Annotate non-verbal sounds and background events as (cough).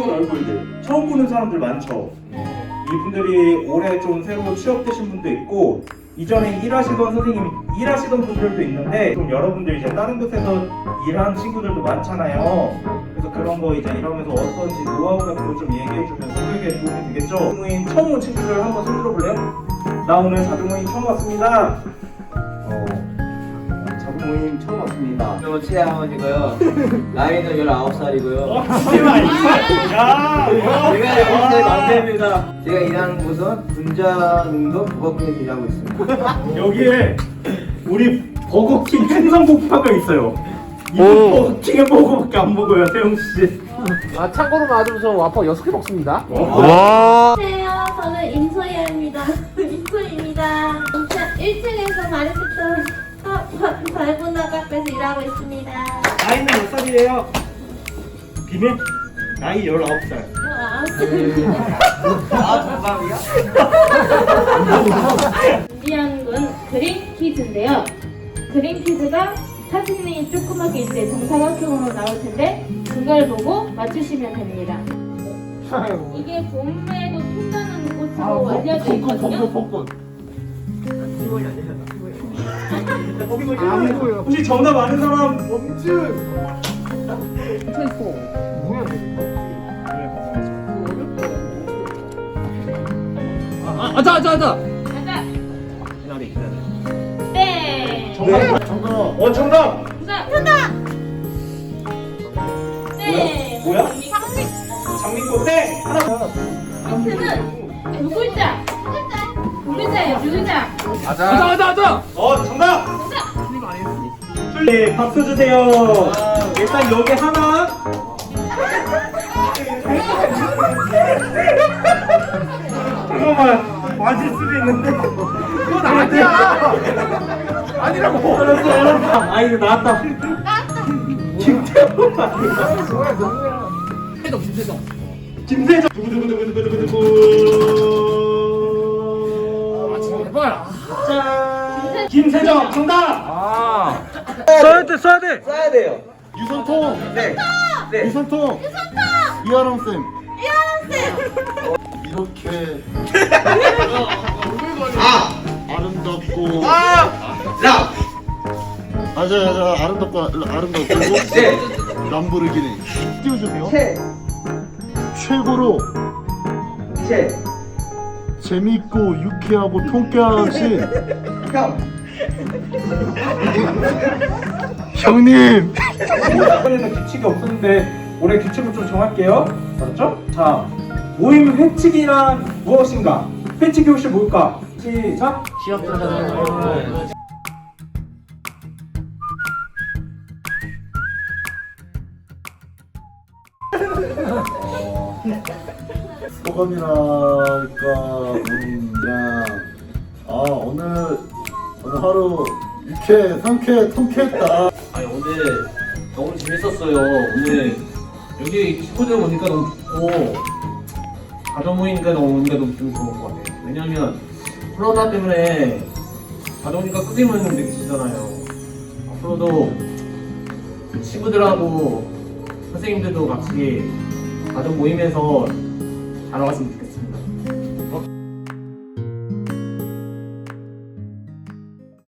얼굴들 처음 보는 사람들 많죠. 이분들이 올해 좀 새로 취업되신 분도 있고 이전에 일하시던 선생님 일하시던 분들도 있는데 좀 여러분들 이제 다른 곳에서 일한 친구들도 많잖아요. 그래서 그런 거 이제 일하면서 어떤지 노하우 같은 거 좀 얘기해 주면 성격에 도움이 되겠죠. 자동모임 처음 온 친구들 한번 손 들어 볼래요? 나 오늘 자동모임 처음 왔습니다. 어, 자동모임 처음 왔습니다. 저 최양원이고요. (laughs) 나이는 19살이고요. (laughs) 야, 제가 여기서 남자입니다. 제가 일하는 곳은 분자능동 버거킹에서 일하고 있습니다. (laughs) 여기에 우리 버거킹 생선국파가 있어요. 이 오. 버거킹의 버거밖에 안 먹어요, 태영 씨. 아 참고로 말하자면 저 와퍼 6개 먹습니다 와. 안녕하세요. 저는 임소희입니다. 임소희입니다. 1층에서 가르쳤던 (laughs) 발군나 카페에서 일하고 있습니다. 나이는 몇 살이에요? 비밀? 나이 19살. 아, 정답이야? 준비한 (laughs) 건 그린 퀴즈인데요. 그린 퀴즈가 사진이 조그맣게 이제 정사각형으로 나올 텐데 그걸 보고 맞추시면 됩니다. 이게 봄에도 핀다는 곳으로 알려져 있거든요. 혹시 정답 아는 사람? 아자 아자 아자 가자. 네. 정답. 정답. 어, 정답. 정답. 정답. 네. 뭐야? 장미. 장미꽃 땡. 하나 더. 힌트는 두 글자. 두 글자 두 글자. 아자 아자 아자 어, 정답. 정답. 네, 박수 주세요. 일단 여기 하나. 잠깐만, 맞을 수도 있는데. 그건 아니야. 아니라고 알았어, 알았어. 아, 이거 나왔다. 김태훈 아니야? 세정 김세정 김세정. 두구두구두구두구두구. 김세정, 정답. 아 써야 돼 써야 돼 써야 돼요. 유선통 네. 네. 유선통 이하람 쌤 이렇게 아! 아름답고 라! 맞아 맞아 아름답고 아름답고 네. 람보르기니 띄워주세요 최. 최고로 최. 재밌고 유쾌하고 통쾌하신 형. 형님 이번에는 규칙이 없었는데 올해 규칙을 좀 정할게요. 알았죠? 자, 모임 회칙이란 무엇인가? 회칙이 혹시 뭘까? 시작. 소감이랄까 음, 그냥 아 오늘 오늘 하루 유쾌 상쾌 통쾌했다 아니 오늘 너무 재밌었어요. 오늘 여기 친구들 오니까 너무 좋고 가족 모이니까 너무 오니까 너무 기분 좋은 것 같아요. 왜냐면 코로나 때문에 가족 모이니까 크게 모이는 게 계시잖아요. 앞으로도 친구들하고 선생님들도 같이 가족 모임에서 잘 나갔으면 좋겠어요.